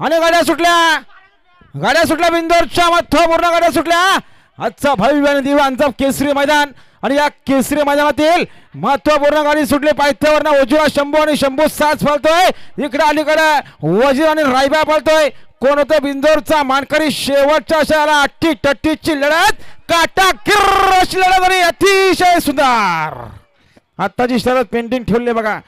आणि गाड्या सुटल्या. गाड्या सुटल्या बिंदोरच्या महत्त्वपूर्ण गाड्या सुटल्या. आजचा भव्य दिवांचा दिव्यांचा केसरी मैदान. आणि या केसरी मैदानातील महत्त्वपूर्ण गाडी सुटली. पायथ्यावरनं उजवा शंभू आणि शंभू साच फळतोय इकडे अलीकडे वजीर आणि रायबा फळतोय कोण होतं? बिंदोरचा मानकरी शेवटच्या शहराला अट्टी टट्टीची लढत. काटा किर्र अशी लढत आणि अतिशय सुंदर. आत्ताची शरद पेंटिंग ठेवली बघा.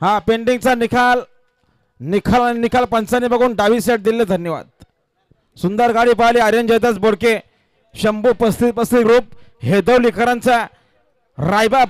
हा पेंडिंगचा निकाल. निकाल आणि निकाल पंचाने बघून डावी सेट दिले धन्यवाद. सुंदर गाडी पाहिली आर्यन जयदास बोडके. शंभू पस्तीस पस्तीस ग्रुप हेदवलीकरांचा रायबा